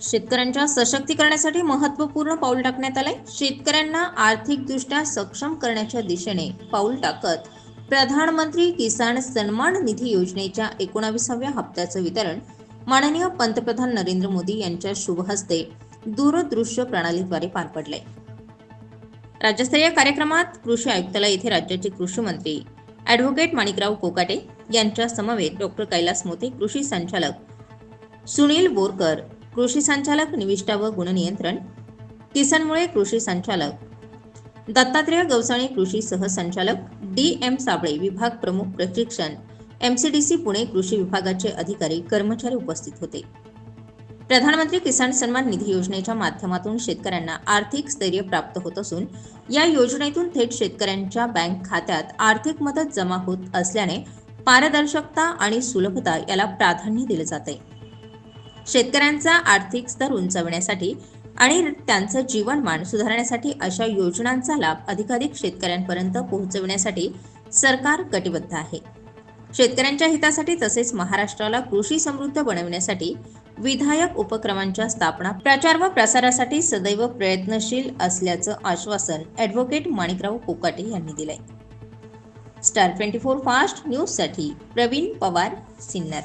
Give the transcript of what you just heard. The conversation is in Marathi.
शेतकऱ्यांच्या सशक्तीकरणासाठी महत्त्वपूर्ण पाऊल टाकण्यात आलंय. शेतकऱ्यांना आर्थिकदृष्ट्या सक्षम करण्याच्या दिशेने पाऊल टाकत प्रधानमंत्री किसान सन्मान निधी योजनेच्या एकोणाविसाव्या हप्त्याचं वितरण माननीय पंतप्रधान नरेंद्र मोदी यांच्या शुभ हस्ते दूरदृश्य प्रणालीद्वारे पार पडले राज्यस्तरीय कार्यक्रमात कृषी आयुक्तालय येथे राज्याचे कृषी मंत्री ॲडव्होकेट माणिकराव कोकाटे यांच्या समवेत डॉक्टर कैलास मोते कृषी संचालक सुनील बोरकर कृषी संचालक निविष्ठा व गुणनियंत्रण. किसनमुळे कृषी संचालक. दत्तात्रेय गवसाणे कृषी सहसंचालक डी एम साबळे विभाग प्रमुख प्रशिक्षण. एमसीडीसी पुणे कृषी विभागाचे अधिकारी कर्मचारी उपस्थित होते. प्रधानमंत्री किसान सन्मान निधी योजनेच्या माध्यमातून शेतकऱ्यांना आर्थिक स्थैर्य प्राप्त होत असून या योजनेतून थेट शेतकऱ्यांच्या बँक खात्यात आर्थिक मदत जमा होत असल्याने पारदर्शकता आणि सुलभता याला प्राधान्य दिले जाते शेतकऱ्यांचा आर्थिक स्तर उंचावण्यासाठी आणि त्यांचं जीवनमान सुधारण्यासाठी अशा योजनांचा लाभ अधिकाधिक शेतकऱ्यांपर्यंत पोहोचविण्यासाठी सरकार कटिबद्ध आहे. शेतकऱ्यांच्या हितासाठी तसेच महाराष्ट्राला कृषी समृद्ध बनविण्यासाठी विधायक उपक्रमांच्या स्थापना प्रचार व प्रसारासाठी सदैव प्रयत्नशील असल्याचं आश्वासन ॲडव्होकेट माणिकराव कोकाटे यांनी दिलंय. स्टार ट्वेंटी फोर फास्ट न्यूजसाठी प्रवीण पवार सिन्नर.